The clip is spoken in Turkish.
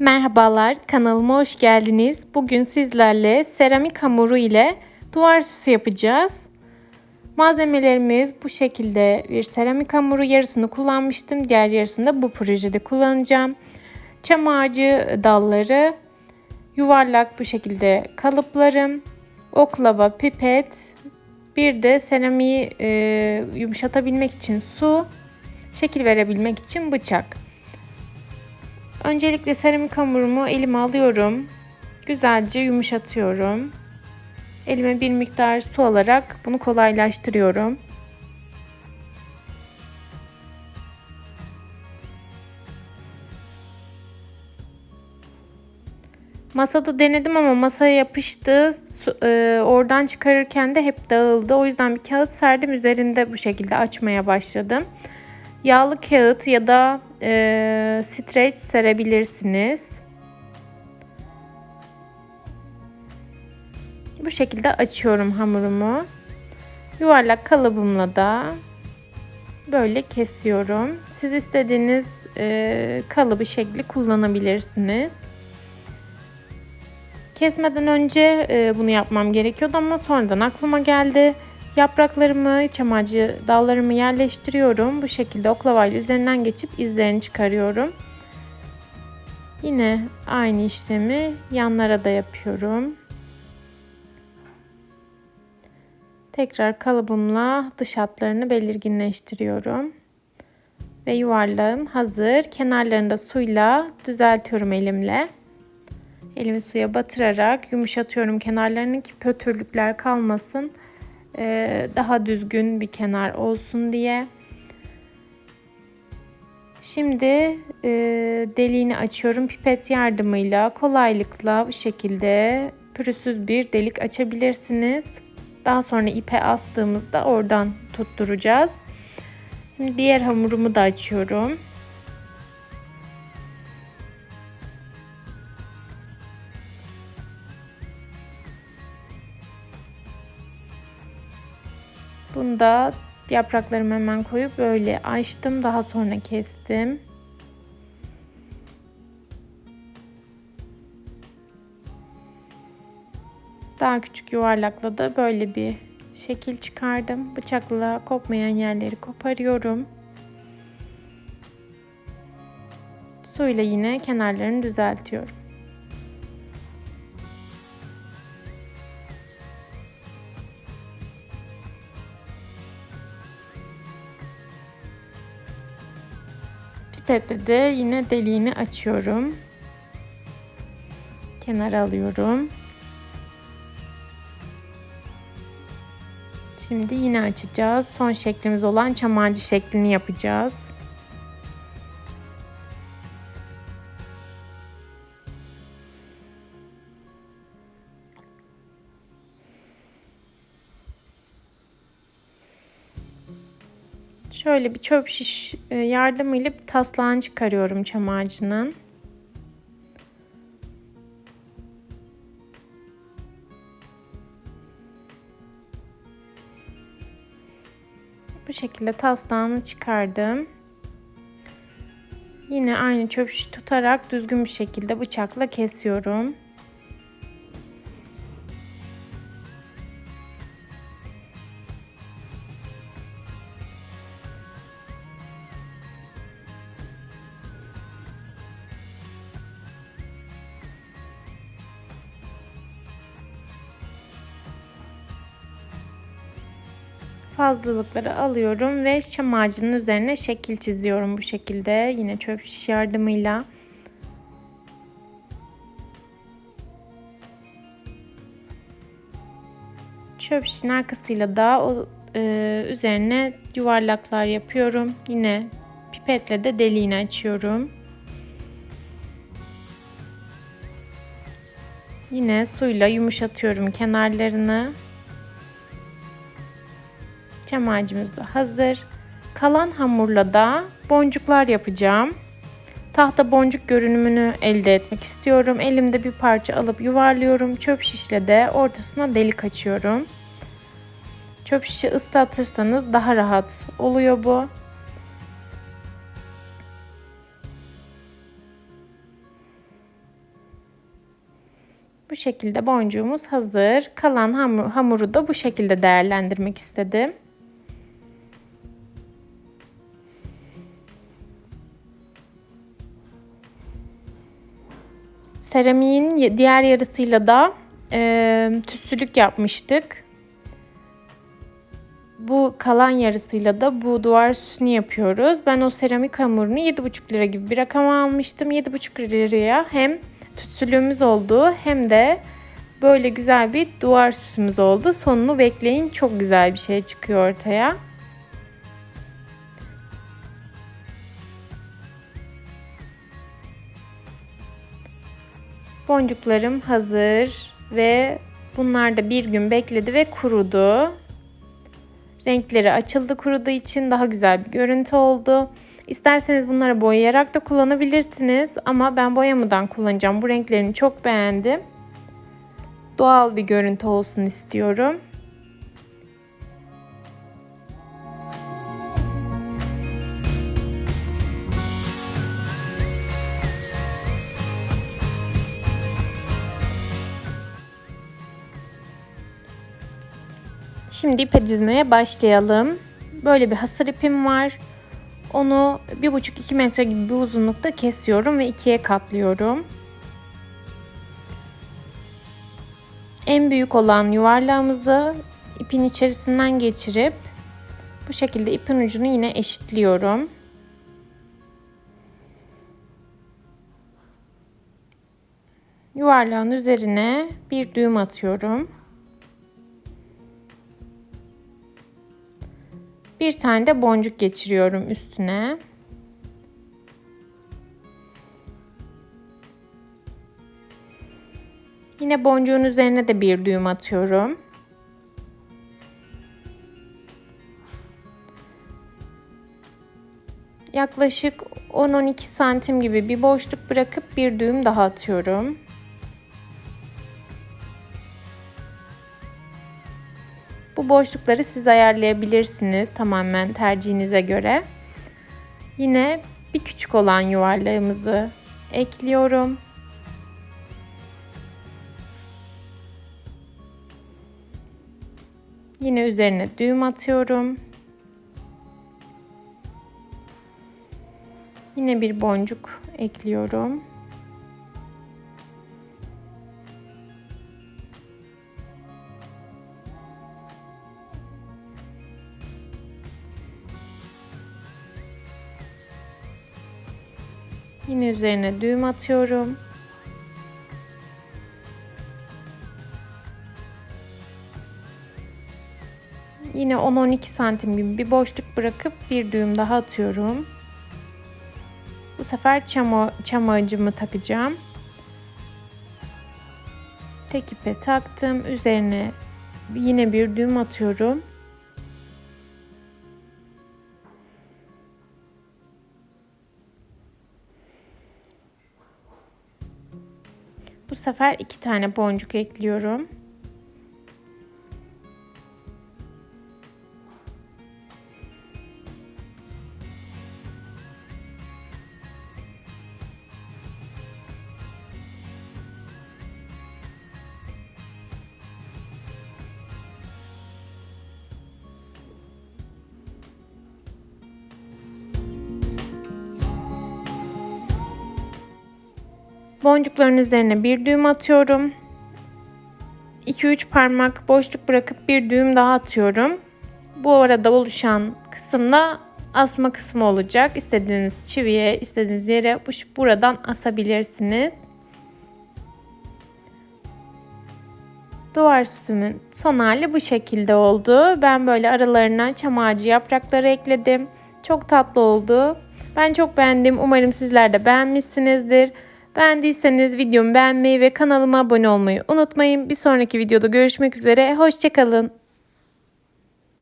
Merhabalar, kanalıma hoş geldiniz. Bugün sizlerle seramik hamuru ile duvar süsü yapacağız. Malzemelerimiz bu şekilde bir seramik hamuru yarısını kullanmıştım. Diğer yarısını da bu projede kullanacağım. Çam ağacı dalları, yuvarlak bu şekilde kalıplarım, oklava, pipet, bir de seramiği e, yumuşatabilmek için su, şekil verebilmek için bıçak. Öncelikle seramik hamurumu elime alıyorum. Güzelce yumuşatıyorum. Elime bir miktar su alarak bunu kolaylaştırıyorum. Masada denedim ama masaya yapıştı. E, oradan çıkarırken de hep dağıldı. O yüzden bir kağıt serdim. Üzerinde bu şekilde açmaya başladım. Yağlı kağıt ya da e, streç serebilirsiniz. Bu şekilde açıyorum hamurumu. Yuvarlak kalıbımla da böyle kesiyorum. Siz istediğiniz e, kalıbı şekli kullanabilirsiniz. Kesmeden önce e, bunu yapmam gerekiyordu ama sonradan aklıma geldi. Yapraklarımı, çam ağacı dallarımı yerleştiriyorum. Bu şekilde oklavayla üzerinden geçip izlerini çıkarıyorum. Yine aynı işlemi yanlara da yapıyorum. Tekrar kalıbımla dış hatlarını belirginleştiriyorum. Ve yuvarlağım hazır. Kenarlarını da suyla düzeltiyorum elimle. Elimi suya batırarak yumuşatıyorum kenarlarını ki pötürlükler kalmasın. Ee, daha düzgün bir kenar olsun diye. Şimdi e, deliğini açıyorum pipet yardımıyla kolaylıkla bu şekilde pürüzsüz bir delik açabilirsiniz. Daha sonra ipe astığımızda oradan tutturacağız. Şimdi diğer hamurumu da açıyorum. Da yapraklarımı hemen koyup böyle açtım. Daha sonra kestim. Daha küçük yuvarlakla da böyle bir şekil çıkardım. Bıçakla kopmayan yerleri koparıyorum. Suyla yine kenarlarını düzeltiyorum. Pipetle de yine deliğini açıyorum. Kenara alıyorum. Şimdi yine açacağız. Son şeklimiz olan çam ağacı şeklini yapacağız. Şöyle bir çöp şiş e, yardımıyla bir taslağını çıkarıyorum çam ağacının. Bu şekilde taslağını çıkardım. Yine aynı çöp şiş tutarak düzgün bir şekilde bıçakla kesiyorum. Fazlalıkları alıyorum ve çam ağacının üzerine şekil çiziyorum bu şekilde. Yine çöp şiş yardımıyla. Çöp şişin arkasıyla da o e, üzerine yuvarlaklar yapıyorum. Yine pipetle de deliğini açıyorum. Yine suyla yumuşatıyorum kenarlarını. Çam da hazır. Kalan hamurla da boncuklar yapacağım. Tahta boncuk görünümünü elde etmek istiyorum. Elimde bir parça alıp yuvarlıyorum. Çöp şişle de ortasına delik açıyorum. Çöp şişi ıslatırsanız daha rahat oluyor bu. Bu şekilde boncuğumuz hazır. Kalan hamur, hamuru da bu şekilde değerlendirmek istedim. Seramiğin diğer yarısıyla da e, tütsülük yapmıştık. Bu kalan yarısıyla da bu duvar süsünü yapıyoruz. Ben o seramik hamurunu 7,5 lira gibi bir rakama almıştım. 7,5 liraya hem tütsülüğümüz oldu hem de böyle güzel bir duvar süsümüz oldu. Sonunu bekleyin çok güzel bir şey çıkıyor ortaya. Boncuklarım hazır ve bunlar da bir gün bekledi ve kurudu. Renkleri açıldı kuruduğu için daha güzel bir görüntü oldu. İsterseniz bunları boyayarak da kullanabilirsiniz ama ben boyamadan kullanacağım. Bu renklerini çok beğendim. Doğal bir görüntü olsun istiyorum. Şimdi ipe dizmeye başlayalım. Böyle bir hasır ipim var. Onu 1,5-2 metre gibi bir uzunlukta kesiyorum ve ikiye katlıyorum. En büyük olan yuvarlağımızı ipin içerisinden geçirip bu şekilde ipin ucunu yine eşitliyorum. Yuvarlağın üzerine bir düğüm atıyorum. Bir tane de boncuk geçiriyorum üstüne. Yine boncuğun üzerine de bir düğüm atıyorum. Yaklaşık 10-12 santim gibi bir boşluk bırakıp bir düğüm daha atıyorum. Boşlukları siz ayarlayabilirsiniz tamamen tercihinize göre. Yine bir küçük olan yuvarlağımızı ekliyorum. Yine üzerine düğüm atıyorum. Yine bir boncuk ekliyorum. Yine üzerine düğüm atıyorum. Yine 10-12 santim gibi bir boşluk bırakıp bir düğüm daha atıyorum. Bu sefer çam, çam ağacımı takacağım. Tek ipe taktım. Üzerine yine bir düğüm atıyorum. Sefer iki tane boncuk ekliyorum. Boncukların üzerine bir düğüm atıyorum. 2-3 parmak boşluk bırakıp bir düğüm daha atıyorum. Bu arada oluşan kısımda asma kısmı olacak. İstediğiniz çiviye, istediğiniz yere buradan asabilirsiniz. Duvar süsümün son hali bu şekilde oldu. Ben böyle aralarına çam ağacı yaprakları ekledim. Çok tatlı oldu. Ben çok beğendim. Umarım sizler de beğenmişsinizdir. Beğendiyseniz videomu beğenmeyi ve kanalıma abone olmayı unutmayın. Bir sonraki videoda görüşmek üzere. Hoşçakalın.